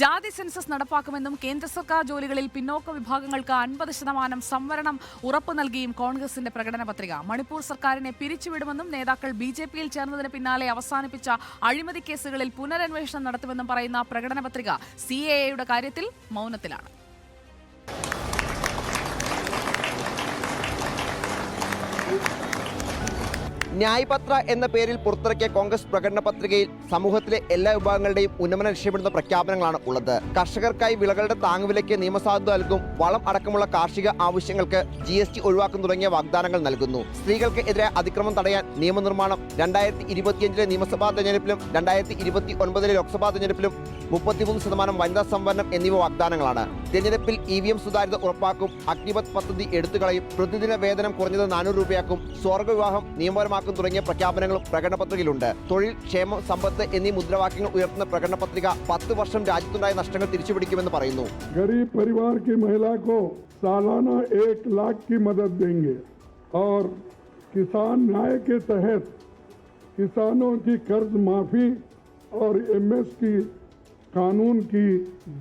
ജാതി സെൻസസ് നടപ്പാക്കുമെന്നും കേന്ദ്ര സർക്കാർ ജോലികളിൽ പിന്നോക്ക വിഭാഗങ്ങൾക്ക് അൻപത് ശതമാനം സംവരണം ഉറപ്പു നൽകിയും കോൺഗ്രസിന്റെ പ്രകടന പത്രിക. മണിപ്പൂർ സർക്കാരിനെ പിരിച്ചുവിടുമെന്നും നേതാക്കൾ ബി ജെ പിയിൽ ചേർന്നതിന് പിന്നാലെ അവസാനിപ്പിച്ച അഴിമതി കേസുകളിൽ പുനരന്വേഷണം നടത്തുമെന്നും പറയുന്ന പ്രകടന പത്രിക സി കാര്യത്തിൽ മൗനത്തിലാണ്. ന്യായപത്ര എന്ന പേരിൽ പുറത്തിറക്കിയ കോൺഗ്രസ് പ്രകടന പത്രികയിൽ സമൂഹത്തിലെ എല്ലാ വിഭാഗങ്ങളുടെയും ഉന്നമനം ലക്ഷ്യമിടുന്ന പ്രഖ്യാപനങ്ങളാണ് ഉള്ളത്. കർഷകർക്കായി വിളകളുടെ താങ്ങുവിലയ്ക്ക് നിയമസാധുത നൽകും വളം അടക്കമുള്ള കാർഷിക ആവശ്യങ്ങൾക്ക് ജി എസ് ടി ഒഴിവാക്കും തുടങ്ങിയ വാഗ്ദാനങ്ങൾ നൽകുന്നു. സ്ത്രീകൾക്ക് എതിരെ അതിക്രമം തടയാൻ നിയമനിർമ്മാണം രണ്ടായിരത്തി ഇരുപത്തിയഞ്ചിലെ നിയമസഭാ തെരഞ്ഞെടുപ്പിലും രണ്ടായിരത്തി ഇരുപത്തി ഒൻപതിലെ ലോക്സഭാ തെരഞ്ഞെടുപ്പിലും മുപ്പത്തിമൂന്ന് ശതമാനം വനിതാ സംവരണം എന്നിവ വാഗ്ദാനങ്ങളാണ്. തെരഞ്ഞെടുപ്പിൽ ഇ വി എം സുതാര്യത ഉറപ്പാക്കും അഗ്നിപത് പദ്ധതി എടുത്തുകളയും പ്രതിദിന വേതനം കുറഞ്ഞത് നാനൂറ് രൂപയാക്കും സ്വർഗ വിവാഹം നിയമപരമാക്കും തുടങ്ങിയ പ്രഖ്യാപനങ്ങളും പ്രകടന പത്രികയിലുണ്ട് തൊഴിൽ ക്ഷേമം സമ്പത്ത് എന്നീ മുദ്രാവാക്യങ്ങൾ ഉയർത്തുന്ന പ്രകടന പത്രിക പത്ത് വർഷം രാജ്യത്തുണ്ടായ നഷ്ടങ്ങൾ തിരിച്ചുപിടിക്കുമെന്ന് പറയുന്നു गरीब परिवार की महिला को सालाना एक लाख की मदद देंगे और किसान न्याय के तहत किसानों की कर्ज माफी और एमएस की कानून की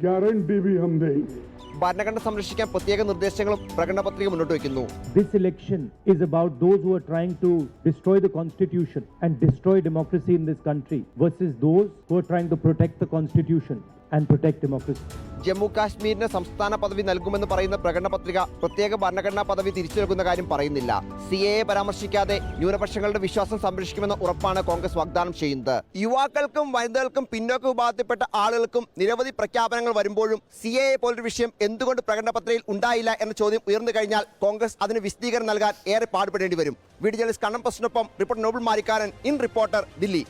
गारंटी भी हम देंगे ഭരണഘടന സംരക്ഷിക്കാൻ പ്രത്യേക നിർദ്ദേശങ്ങളും പ്രകടന പത്രിക മുന്നോട്ട് വയ്ക്കുന്നു This election is about those who are trying to destroy the constitution and destroy democracy in this country versus those who are trying to protect the constitution and protect democracy. Jammu കാശ്മീരിന് സംസ്ഥാന പദവി നൽകുമെന്ന് പറയുന്ന പ്രകടന പത്രിക പ്രത്യേക ഭരണഘടനാ പദവി തിരിച്ചു നൽകുന്ന കാര്യം പറയുന്നില്ല. സി എ പരാമർശിക്കാതെ ന്യൂനപക്ഷങ്ങളുടെ വിശ്വാസം സംരക്ഷിക്കുമെന്ന ഉറപ്പാണ് കോൺഗ്രസ് വാഗ്ദാനം ചെയ്യുന്നത്. യുവാക്കൾക്കും വനിതകൾക്കും പിന്നോക്ക വിഭാഗത്തിൽപ്പെട്ട ആളുകൾക്കും നിരവധി പ്രഖ്യാപനങ്ങൾ വരുമ്പോഴും സി എ പോലൊരു വിഷയം എന്തുകൊണ്ട് പ്രകടന പത്രികയിൽ ഉണ്ടായില്ല എന്ന ചോദ്യം ഉയർന്നു കഴിഞ്ഞാൽ കോൺഗ്രസ് അതിന് വിശദീകരണം നൽകാൻ ഏറെ പാടുപെടേണ്ടി വരും. വീഡിയോ ജേണലിസ്റ്റ് കണ്ണം പ്രശ്നൊപ്പം reporter Noble Marikkaran in reporter Delhi.